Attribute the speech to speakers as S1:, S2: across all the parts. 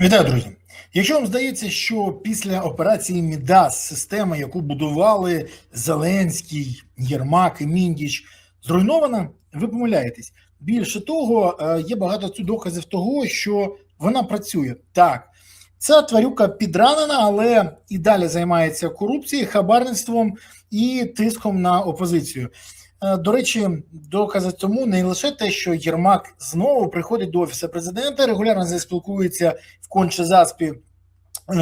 S1: Вітаю, друзі. Якщо вам здається, що після операції Мідас система, яку будували Зеленський, Єрмак і Міндіч, зруйнована, ви помиляєтесь. Більше того, е, є багато доказів того, що вона працює. Так, ця тварюка підранена, але і далі займається корупцією, хабарництвом і тиском на опозицію. Е, До речі, докази тому не лише те, що Єрмак знову приходить до офісу президента, регулярно спілкується в конче заспі,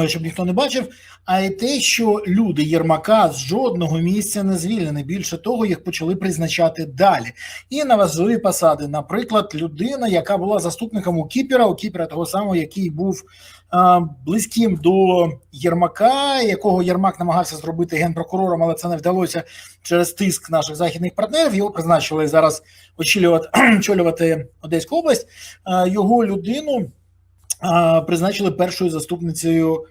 S1: щоб ніхто не бачив, а й те, що люди Єрмака з жодного місця не звільнені. Більше того, їх почали призначати далі. І на важливі посади, наприклад, людина, яка була заступником у Кіпера, у Кіпера того самого, який був е, близьким до Єрмака, якого Єрмак намагався зробити генпрокурором, але це не вдалося через тиск наших західних партнерів. Його призначили зараз очолювати, Одеську область. Е, Його людину е, призначили першою заступницею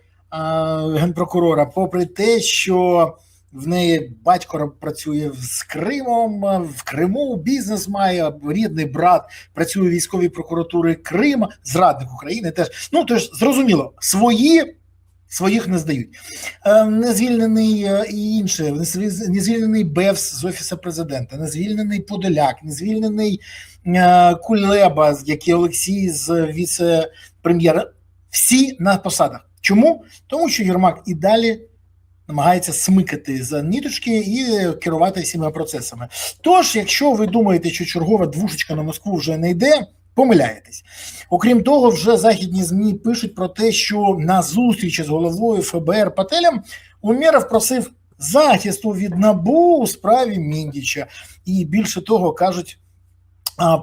S1: генпрокурора, попри те, що в неї батько працює з Кримом, в Криму бізнес має рідний брат працює у військовій прокуратури Крима, зрадник України. Теж ну тож зрозуміло, свої своїх не здають. Е, Не звільнений е, і інше, не звільнений Бевс з офісу президента, не звільнений Подоляк, не звільнений е, Кулеба, як і Олексій з віце-прем'єра. Всі на посадах. Чому? Тому що Єрмак і далі намагається смикати за ніточки і керувати всіма процесами. Тож, якщо ви думаєте, що чергова двушечка на Москву вже не йде, помиляєтесь. Окрім того, вже західні змі пишуть про те, що на зустрічі з головою ФБР Пателем Умєров просив захисту від набу у справі Міндіча, і більше того кажуть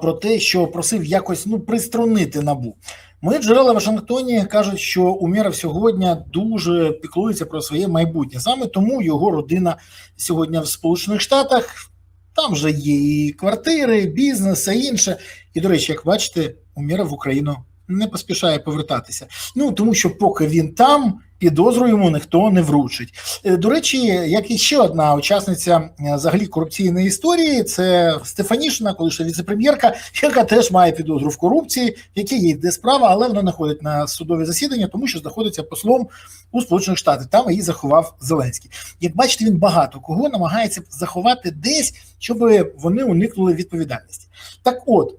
S1: про те, що просив якось ну приструнити набу. Мої джерела в Вашингтоні кажуть, що Умєров сьогодні дуже піклується про своє майбутнє. Саме тому його родина сьогодні в Сполучених Штатах. Там вже є і квартири, і бізнес, і інше. І, до речі, як бачите, Умєров в Україну не поспішає повертатися. Ну тому що поки він там, підозру йому ніхто не вручить. Е, До речі, як і ще одна учасниця е, взагалі корупційної історії, це Стефанішина, колишня віцепрем'єрка, яка теж має підозру в корупції, в якій є йде справа, але вона не ходить на судові засідання, тому що знаходиться послом у Сполучених Штатах. Там її заховав Зеленський. Як бачите, він багато кого намагається заховати десь, щоб вони уникнули відповідальності. Так от.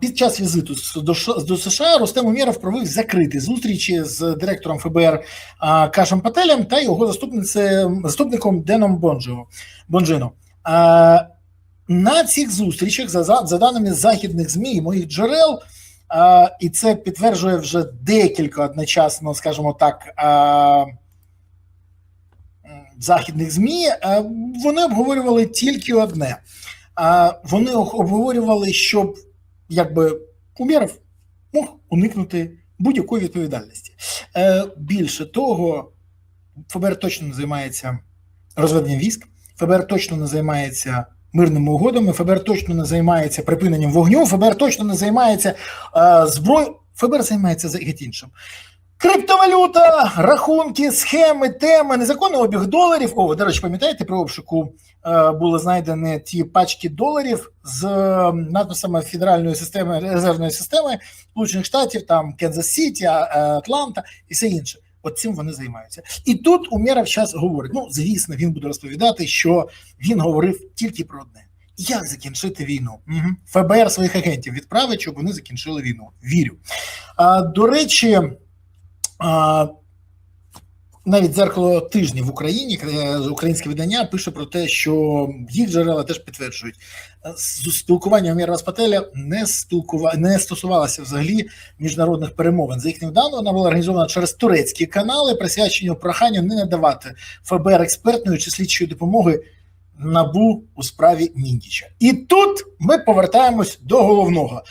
S1: Під час візиту до, США Рустем Умєров провів закриті зустрічі з директором ФБР Кашем Пателем та його заступником Деном Бонджино. На цих зустрічах, за, за, даними західних ЗМІ і моїх джерел, і це підтверджує вже декілька одночасно, скажімо так. Західних ЗМІ вони обговорювали тільки одне. Вони обговорювали, щоб якби Умєров мог уникнути будь-якої відповідальності. Е, більше того, ФБР точно не займається розведенням військ, ФБР точно не займається мирними угодами, ФБР точно не займається припиненням вогню, ФБР точно не займається е, зброєю, ФБР займається за геть іншим. Криптовалюта, рахунки, схеми, теми, незаконний обіг доларів. О, до речі, пам'ятаєте, при обшуку е, були знайдені ті пачки доларів з е, надписами федеральної системи резервної системи Сполучених Штатів, там Канзас Сіті, Атланта і все інше. От цим вони займаються. І тут Умєров зараз говорить: ну, звісно, він буде розповідати, що він говорив тільки про одне. Як закінчити війну? Угу. ФБР своїх агентів відправить, щоб вони закінчили війну. Вірю. А, до речі, навіть дзеркало тижні в Україні, е, українське видання пише про те, що їх джерела теж підтверджують. Е, Спілкування Міра Пателя не спілкува... не стосувалося взагалі міжнародних перемовин. За їхнім даними, вона була організована через турецькі канали, присвячені проханню не надавати ФБР експертної чи слідчої допомоги набу у справі Міндіча. І тут ми повертаємось до головного.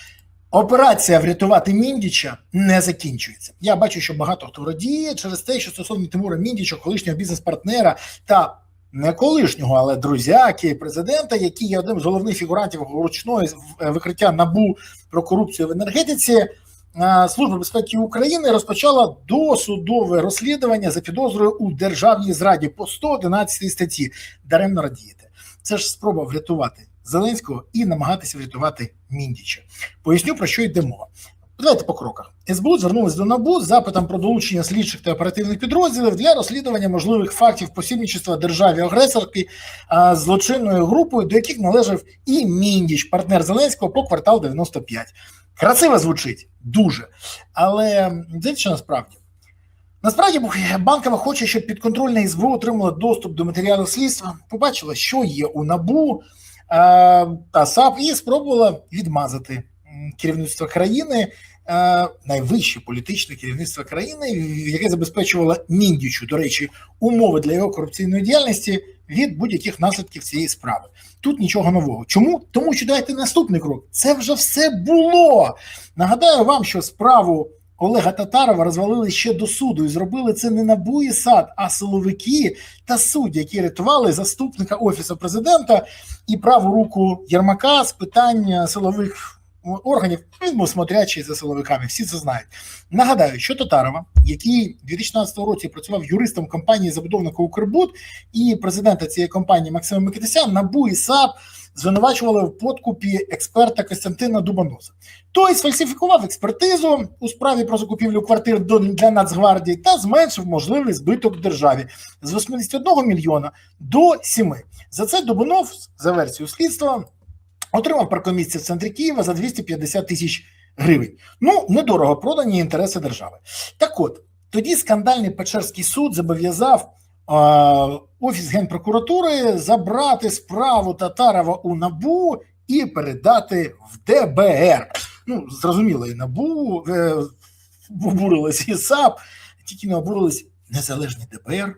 S1: Операція врятувати Міндіча не закінчується. Я бачу, що багато хто радіє через те, що стосовно Тимура Міндіча, колишнього бізнес-партнера та не колишнього, але друзяки президента, який є одним з головних фігурантів ручної е, викриття набу про корупцію в енергетиці. е, Служба безпеки України розпочала досудове розслідування за підозрою у державній зраді по 111 статті. Даремно радієте. Це ж спроба врятувати Зеленського і намагатися врятувати Міндіча. Поясню про що йде мова. Давайте по кроках. СБУ звернулась до НАБУ з запитом про долучення слідчих та оперативних підрозділів для розслідування можливих фактів посібничества державі-агресорки а, злочинною групою, до яких належав і Міндіч, партнер Зеленського по квартал 95. Красиво звучить дуже. Але що насправді? Насправді банкова хоче, щоб підконтрольне СБУ отримало доступ до матеріалів слідства, побачила, що є у НАБУ та САП, і спробувала відмазати керівництво країни, найвище політичне керівництво країни, яке забезпечувало Міндічу, до речі, умови для його корупційної діяльності від будь-яких наслідків цієї справи. Тут нічого нового. Чому? Тому що дайте наступний крок. Це вже все було. Нагадаю вам, що справу Олега Татарова розвалили ще до суду і зробили це не НАБУ і САД, а силовики та судді, які рятували заступника офісу президента і праву руку Єрмака з питання силових органів. Він був смотрячий за силовиками, всі це знають. Нагадаю, що Татарова, який у 2016 році працював юристом компанії забудовника Укрбуд і президента цієї компанії Максима Микитися, НАБУ і САП звинувачували в подкупі експерта Костянтина Дубоноса. Той сфальсифікував експертизу у справі про закупівлю квартир для Нацгвардії та зменшив можливий збиток державі з 81 мільйона до 7. За це Дубонов, за версією слідства, отримав паркомісце в центрі Києва за 250 тисяч гривень. Ну, недорого продані інтереси держави. Так от, тоді скандальний Печерський суд зобов'язав е, Офіс Генпрокуратури забрати справу Татарова у НАБУ і передати в ДБР. Ну, зрозуміло, і НАБУ е, обурилась і САП, тільки не обурились незалежні ДБР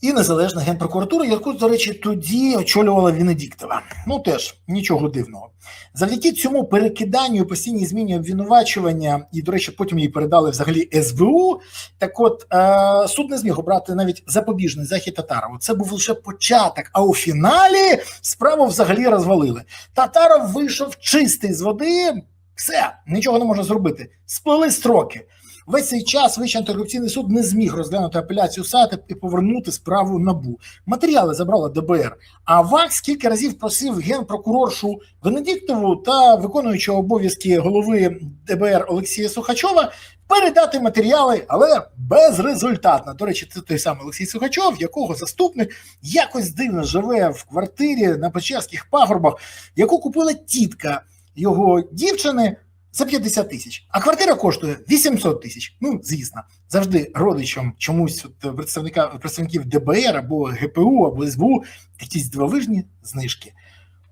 S1: і незалежна генпрокуратура, яку, до речі, тоді очолювала Венедіктова. Ну теж нічого дивного. Завдяки цьому перекиданню і постійній зміні обвинувачування, і, до речі, потім її передали взагалі СБУ. Так от е, суд не зміг обрати навіть запобіжний захід Татарову. Це був лише початок, а у фіналі справу взагалі розвалили. Татаров вийшов чистий з води. Все, нічого не можна зробити. Сплили строки. Весь цей час Вищий антикорупційний суд не зміг розглянути апеляцію САТ і повернути справу НАБУ. Матеріали забрала ДБР. А ВАКС кілька разів просив генпрокуроршу Венедіктову та виконуючого обов'язки голови ДБР Олексія Сухачова передати матеріали, але безрезультатно. До речі, це той самий Олексій Сухачов, якого заступник якось дивно живе в квартирі на Печерських пагорбах, яку купила тітка його дівчини за 50 тисяч, а квартира коштує 800 тисяч. Ну, звісно, завжди родичам чомусь от представника представників ДБР або ГПУ, або СБУ якісь дивовижні знижки.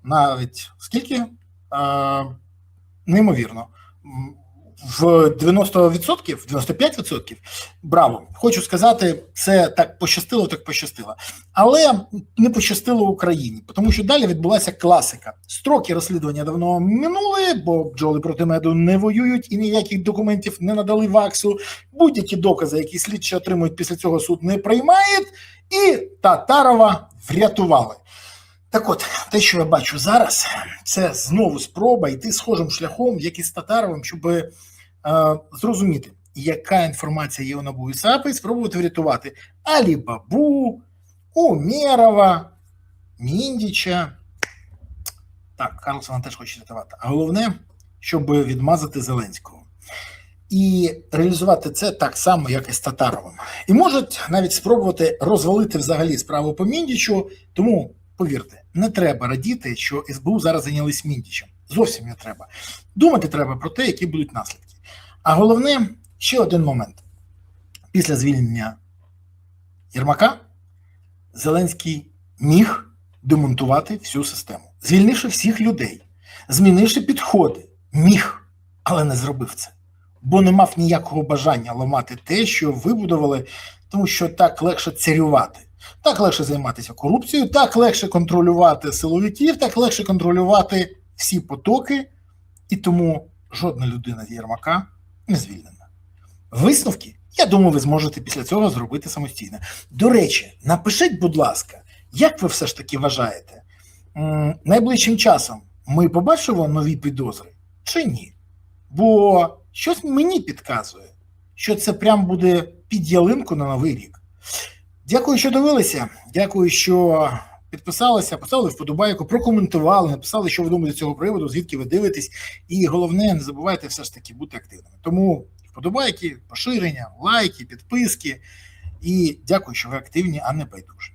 S1: Навіть скільки? А, неймовірно. В 90%, в 95% браво. Хочу сказати, це так пощастило, так пощастило. Але не пощастило Україні, тому що далі відбулася класика. Строки розслідування давно минули, бо бджоли проти меду не воюють і ніяких документів не надали ВАКСу. Будь-які докази, які слідчі отримують після цього суд, не приймають, і Татарова врятували. Так от, те, що я бачу зараз, це знову спроба йти схожим шляхом, як і з Татаровим, щоб е, зрозуміти, яка інформація є у НАБУ і САП, спробувати врятувати Алібабу, Умєрова, Міндіча. Так, Карлсона теж хоче рятувати. А головне, щоб відмазати Зеленського. І реалізувати це так само, як і з Татаровим. І можуть навіть спробувати розвалити взагалі справу по Міндічу. Тому повірте, не треба радіти, що СБУ зараз зайнялись Міндічем. Зовсім не треба. Думати треба про те, які будуть наслідки. А головне, ще один момент. Після звільнення Єрмака Зеленський міг демонтувати всю систему, звільнивши всіх людей, змінивши підходи, міг, але не зробив це. Бо не мав ніякого бажання ламати те, що вибудували, тому що так легше царювати. Так легше займатися корупцією, так легше контролювати силовиків, так легше контролювати всі потоки, і тому жодна людина з Єрмака не звільнена. Висновки, я думаю, ви зможете після цього зробити самостійно. До речі, напишіть, будь ласка, як ви все ж таки вважаєте, найближчим часом ми побачимо нові підозри чи ні? Бо щось мені підказує, що це прям буде під ялинку на новий рік. Дякую, що дивилися. Дякую, що підписалися, поставили вподобайку, прокоментували, написали, що ви думаєте з цього приводу, звідки ви дивитесь. І головне, не забувайте все ж таки бути активними. Тому вподобайки, поширення, лайки, підписки. І дякую, що ви активні, а не байдужі.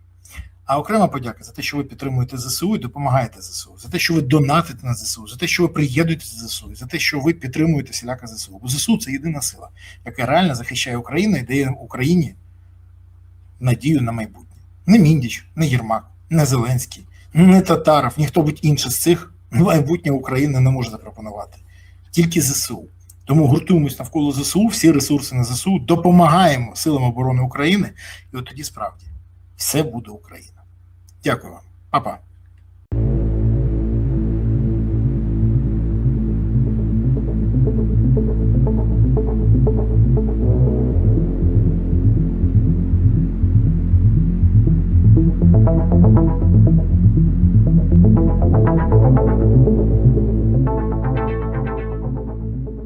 S1: А окрема подяка за те, що ви підтримуєте ЗСУ і допомагаєте ЗСУ, за те, що ви донатите на ЗСУ, за те, що ви приєднуєтеся до ЗСУ, за те, що ви підтримуєте всіляка ЗСУ. Бо ЗСУ це єдина сила, яка реально захищає Україну і дає Україні надію на майбутнє. Не Міндіч, не Єрмак, не Зеленський, не Татаров, ніхто будь інший з цих майбутнє України не може запропонувати. Тільки ЗСУ. Тому гуртуємось навколо ЗСУ, всі ресурси на ЗСУ, допомагаємо силам оборони України, і от тоді справді все буде Україна. Дякую вам, Па-па.